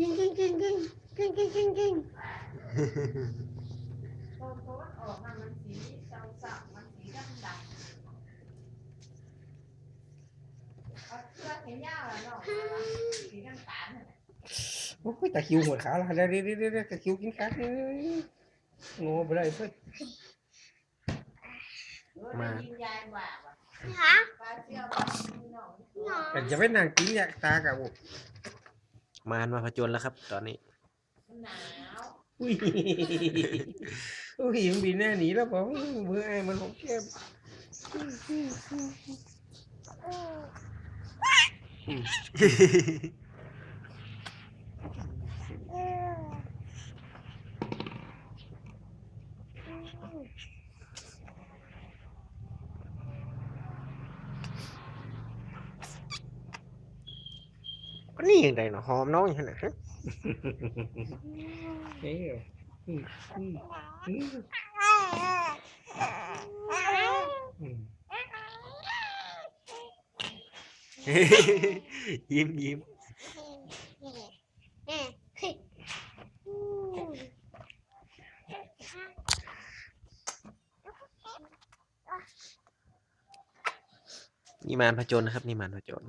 กิ้งกิ้งกิ้งกิ้งกิ้งกิ้งกิ้งกิ้งตอนเขาออกมามันสีเศร้ามันสีดำดำเอาเสื้อแขนยาวแล้วเนาะสีน้ำตาลน่ะโอ้ยตะคริวหัวขาละเดี๋ยวเดี๋ยวเดี๋ยวตะคริวกินขาดเลยโง่ไปได้เพื่อนเออได้ยินยายว่าว่าฮะปลาเสี่ยวปลาสีหนอง แต่จะไม่นางกินอยากตากับโอ้ มารมาผจญแล้วครับ ตอนนี้มันหนาวอุ้ยอุ้ยมันบินแน่หนีแล้วบอกมือไอ้มันหกแก้ม ก็นี่ยังไงเนาะหอมน้องอย่างนั้นนะฮะเอ้ยอืมอืมอืมอืมยิ้มยิ้มนี่มารผจญนะครับนี่มารผจญ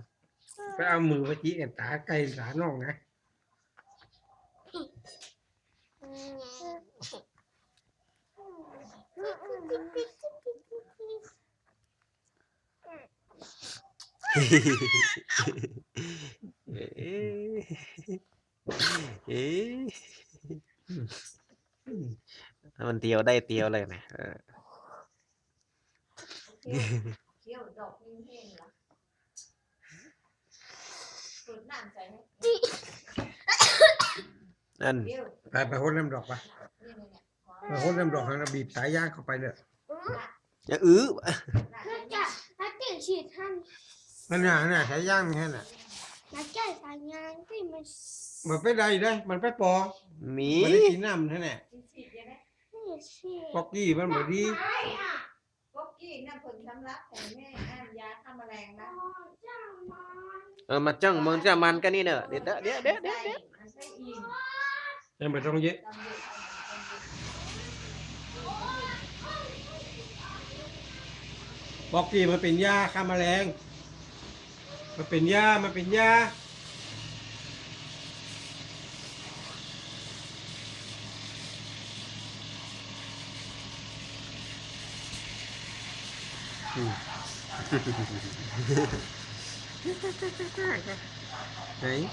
ไปเอามือไปจี้กันตาไกลตาน้องนะเอ๊ะเอ๊ะมันเตียวได้เตียวเลยนะ เออ เที่ยวดอกนิ่งเฮงเหรอ สูดน้ำใส่ให้นั่นเที่ยวไปไปโคตรน้ำดอกไปนี่เนี่ยเนี่ยขอไปโคตรน้ำดอกแล้วบีบสายย่างเข้าไปเลยอย่าอื้อนักจะนักเก่งฉีดท่านนั่นน่ะนั่นน่ะสายย่างมันแค่น่ะนักแก่สายงานที่มันมันไปได้ได้ มันไปปอหมีมันได้กินน้ำแค่น่ะกินฉีดยังไงไม่ฉีดปอกกี้มันบ่ดีใช่อะก๊กกี้น้ำผึ้งสำลักของแม่อ่านยาฆ่าแมลงอ๋นะอจ้างมาเออมาจ้องมึงจะมันกันนี่เนอะเดี๋ยวเดี๋ยวเดี๋ยวเดี๋ยวเดี๋ยวมันใส่อินยังไม่ต้องเยอะตำลึงตำลึงปอกกี้มันเป็นยาฆ่าแมลงมันเป็นยามันเป็นยาไห Vem.